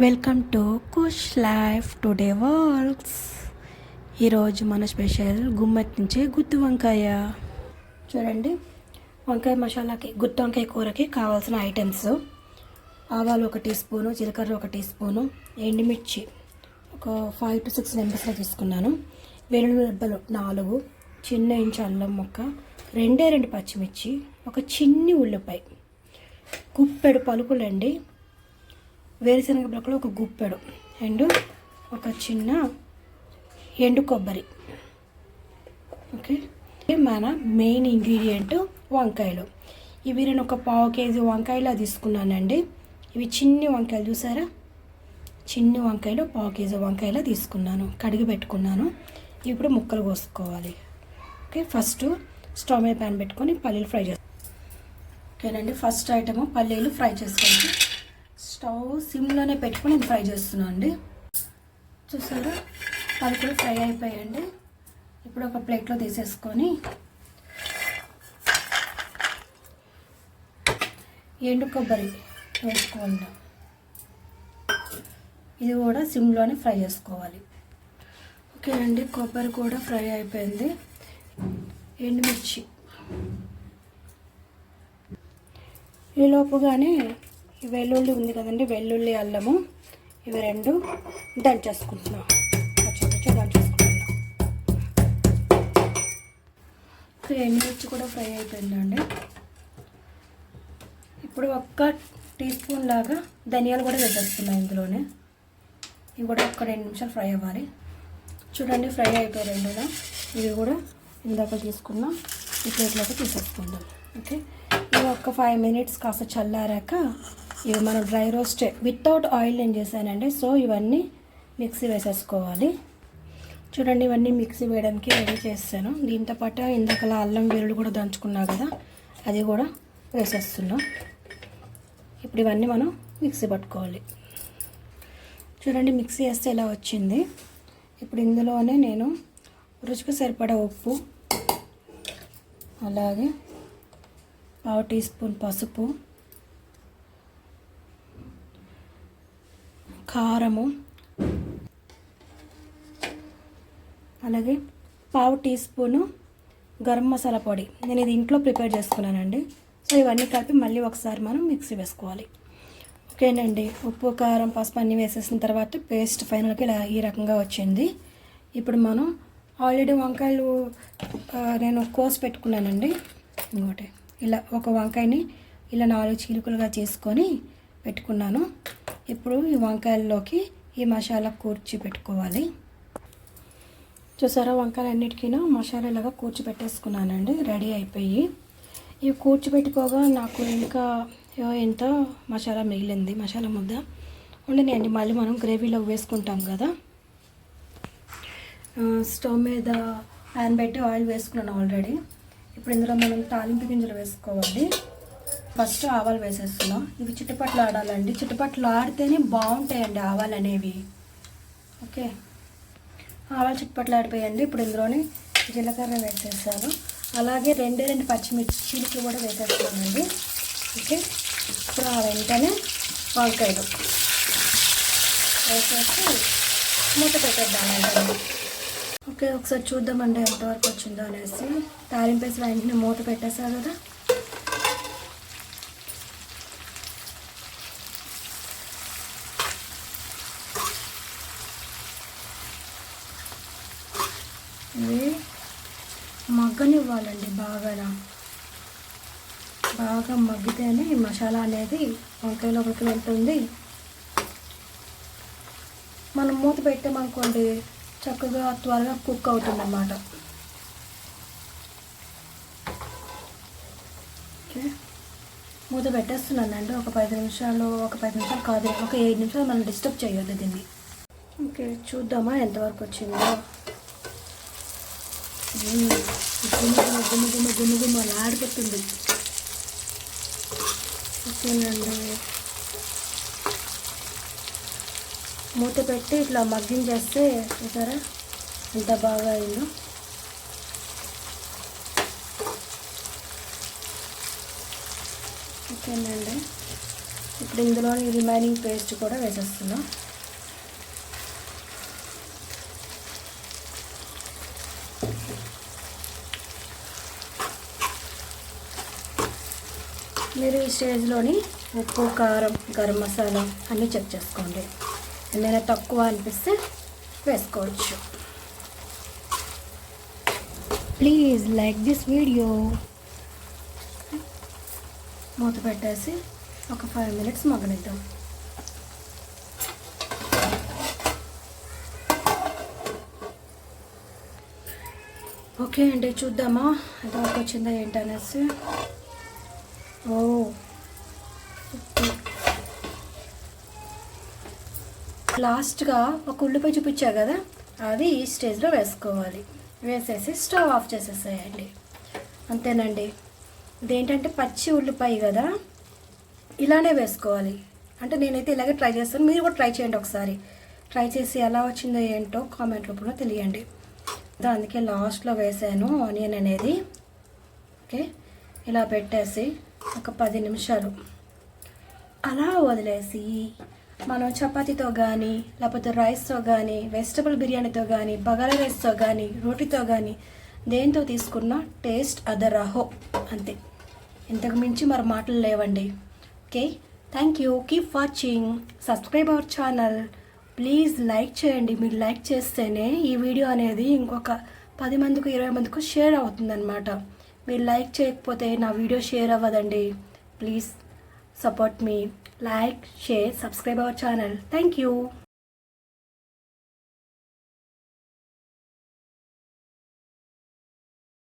Welcome to Khush life today works ఈరోజు మన special గుమ్మట్ నుంచి గుత్తి వంకాయ. చూడండి వంకాయ మసాలాకి గుత్తి వంకాయ కూరకి కావాల్సిన ఐటమ్స్ ఆవాలు ఒక టీ స్పూను జీలకర్ర ఒక టీ స్పూను ఎండుమిర్చి ఒక ఫైవ్ టు సిక్స్ మెంబర్స్లో తీసుకున్నాను. వెల్లుల్లి రెబ్బలు నాలుగు చిన్న ఇంచు అల్లం మొక్క రెండే రెండు పచ్చిమిర్చి ఒక చిన్ని ఉల్లిపాయ. కుప్పెడు పలుకులండి. వేరుశనగ బ్లొక్కలు ఒక గుప్పెడు అండ్ ఒక చిన్న ఎండు కొబ్బరి. ఓకే? మన మెయిన్ ఇంగ్రీడియంట్ వంకాయలు. ఇవి నేను ఒక పావు కేజీ వంకాయలు తీసుకున్నానండి. ఇవి చిన్ని వంకాయలు చూసారా? చిన్ని వంకాయలు పావు కేజీ వంకాయలు తీసుకున్నాను. కడిగి పెట్టుకున్నాను. ఇప్పుడు ముక్కలు కోసుకోవాలి. ఓకే? ఫస్ట్ స్టవ్ మీద ప్యాన్ పెట్టుకొని పల్లీలు ఫ్రై చేస్తాను ఓకేనండి? ఫస్ట్ ఐటమ్ పల్లీలు ఫ్రై చేసుకోండి స్టవ్ సిమ్లోనే పెట్టుకొని నేను ఫ్రై చేస్తున్నాను అండి. చూసారు? పలుకులు ఫ్రై అయిపోయాయండి ఇప్పుడు ఒక ప్లేట్లో తీసేసుకొని ఎండు కొబ్బరి వేసుకోండి ఇది కూడా సిమ్లోనే ఫ్రై చేసుకోవాలి. ఓకేనండి కొబ్బరి కూడా ఫ్రై అయిపోయింది. ఎండుమిర్చి. ఈ లోపుగానే వెల్లుల్లి ఉంది కదండి వెల్లుల్లి అల్లము. ఇవి రెండు దంచేసుకుంటున్నాం. పచ్చిమిర్చి దంచేసుకుంటున్నాం. ఇంకా ఎండుమిర్చి కూడా ఫ్రై అయిపోయిందండి. ఇప్పుడు ఒక్క టీ స్పూన్ లాగా ధనియాలు కూడా వేసేస్తున్నాయి ఇందులోనే. ఇవి కూడా ఒక్క రెండు నిమిషాలు ఫ్రై అవ్వాలి. చూడండి ఫ్రై అయిపోయి రెండు ఇవి కూడా ఇందాక తీసుకున్న ఈ ప్లేట్లోకి తీసేసుకుందాం. ఓకే? ఇవి ఒక ఫైవ్ మినిట్స్ కాస్త చల్లారాక ఇవి మనం డ్రై రోస్ట్ వితౌట్ ఆయిల్ నేను చేశానండి సో ఇవన్నీ మిక్సీ వేసేసుకోవాలి. చూడండి ఇవన్నీ మిక్సీ వేయడానికి రెడీ చేస్తాను. దీంతో పాటు ఇందాకలా అల్లం వెల్లుల్లి కూడా దంచుకున్నా కదా అది కూడా వేసేస్తున్నాం. ఇప్పుడు ఇవన్నీ మనం మిక్సీ పట్టుకోవాలి. చూడండి మిక్సీ వేస్తే ఇలా వచ్చింది. ఇప్పుడు ఇందులోనే నేను రుచికి సరిపడా ఉప్పు అలాగే పావు టీ స్పూన్ పసుపు కారము. అలాగే పావు టీ స్పూను గరం మసాలా పొడి. నేను ఇది ఇంట్లో ప్రిపేర్ చేసుకున్నానండి. సో ఇవన్నీ కలిపి మళ్ళీ ఒకసారి మనం మిక్సీ వేసుకోవాలి. ఓకేనండి. ఉప్పు కారం పసుపు అన్నీ వేసేసిన తర్వాత పేస్ట్ ఫైనల్కి ఇలా ఈ రకంగా వచ్చింది. ఇప్పుడు మనం ఆల్రెడీ వంకాయలు నేను కోసి పెట్టుకున్నానండి. ఇంకోటి ఇలా ఒక వంకాయని ఇలా నాలుగు చీలికలుగా చేసుకొని పెట్టుకున్నాను. ఇప్పుడు ఈ వంకాయల్లోకి ఈ మసాలా కూర్చి పెట్టుకోవాలి. చూసారా వంకాయలు అన్నిటికీను మసాలా ఇలాగా కూర్చిపెట్టేసుకున్నానండి రెడీ అయిపోయి. ఇవి కూర్చిపెట్టుకోగా నాకు ఇంకా ఎంత మసాలా మిగిలింది మసాలా ముద్ద. ఉండనియండి మళ్ళీ మనం గ్రేవీలో వేసుకుంటాం కదా. స్టవ్ మీద ప్యాన్ పెట్టి ఆయిల్ వేసుకున్నాను ఆల్రెడీ. ఇప్పుడు ఇందులో మనం తాలింపు గింజలు వేసుకోవాలి. ఫస్ట్ ఆవాలు వేసేస్తున్నాం. ఇవి చిట్టుపట్లు ఆడాలండి. చిట్టుపట్లు ఆడితేనే బాగుంటాయండి ఆవాలు అనేవి. ఓకే? ఆవాలు చిట్టుపట్లు ఆడిపోయండి ఇప్పుడు ఇందులోనే జీలకర్ర వేసేసాను. అలాగే రెండే రెండు పచ్చిమిర్చిలకి కూడా వేసేస్తానండి ఓకే? ఇప్పుడు ఆ వెంటనే వంకాయలు వేసేసి మూత పెట్టేద్దామండి. ఓకే ఒకసారి చూద్దామండి ఎంతవరకు వచ్చిందో అనేసి. తాలింపేసి వెంటనే మూత పెట్టేసా కదా? ఇవి మగ్గనివ్వాలండి బాగా బాగా మగ్గితేనే ఈ మసాలా అనేది వంకాయ లోపలికి వెళ్తుంది మనం మూత పెట్టామనుకోండి చక్కగా త్వరగా కుక్ అవుతుంది అన్నమాట ఓకే. మూత పెట్టేస్తున్నానండి. ఒక పది నిమిషాలు ఒక పది నిమిషాలు కాదు ఒక ఏడు నిమిషాలు మనం డిస్టర్బ్ చేయొద్దు దీన్ని. ఓకే చూద్దామా ఎంతవరకు వచ్చిందో. గుమ్మ గుమ్మ గుమ్మ గుమ్మ గుమ్మ గుమ్మ ఆడిపోతుంది ఓకేనండి మూత పెట్టి ఇట్లా మగ్గించేస్తే చూసారా? ఎంత బాగా అయిందో. ఓకేనండి. ఇప్పుడు ఇప్పుడు ఇందులో రిమైనింగ్ పేస్ట్ కూడా వేసేస్తున్నాం. మీరు ఈ స్టేజ్లోని ఉప్పు కారం గరం మసాలా అన్నీ చెక్ చేసుకోండి. ఏమైనా తక్కువ అనిపిస్తే వేసుకోవచ్చు. Please like this video. మూత పెట్టేసి ఒక ఫైవ్ మినిట్స్ మగ్గనిద్దాం. ఓకే అండి చూద్దామా? ఎంతవరకు వచ్చిందా ఏంటనేసి. ఓ. లాస్ట్గా ఒక ఉల్లిపాయ చూపించా కదా అది ఈ స్టేజ్లో వేసుకోవాలి. వేసేసి స్టవ్ ఆఫ్ చేసేసేయండి. అంతేనండి. ఇదేంటంటే పచ్చి ఉల్లిపాయ కదా ఇలానే వేసుకోవాలి. అంటే నేనైతే ఇలాగే ట్రై చేస్తాను. మీరు కూడా ట్రై చేయండి ఒకసారి. ట్రై చేసి ఎలా వచ్చిందో ఏంటో కామెంట్ రూపంలో తెలియండి. అందుకే లాస్ట్లో వేసాను ఆనియన్ అనేది. ఓకే. ఇలా పెట్టేసి ఒక పది నిమిషాలు. అలా వదిలేసి మనం చపాతీతో కానీ లేకపోతే రైస్తో కానీ వెజిటబుల్ బిర్యానీతో కానీ బగారా రైస్తో కానీ రోటీతో కానీ దేంతో తీసుకున్నా టేస్ట్ అదరహో అంతే. ఇంతకు మించి మరి మాటలు లేవండి. Okay? Thank you. Keep watching. Subscribe our channel. Please like చేయండి. మీరు లైక్ చేస్తేనే ఈ వీడియో అనేది ఇంకొక పది మందికి ఇరవై మందికి షేర్ అవుతుందన్నమాట. మీరు లైక్ చేయకపోతే నా వీడియో షేర్ అవ్వదండి. Please support me. Like share subscribe our channel. Thank you.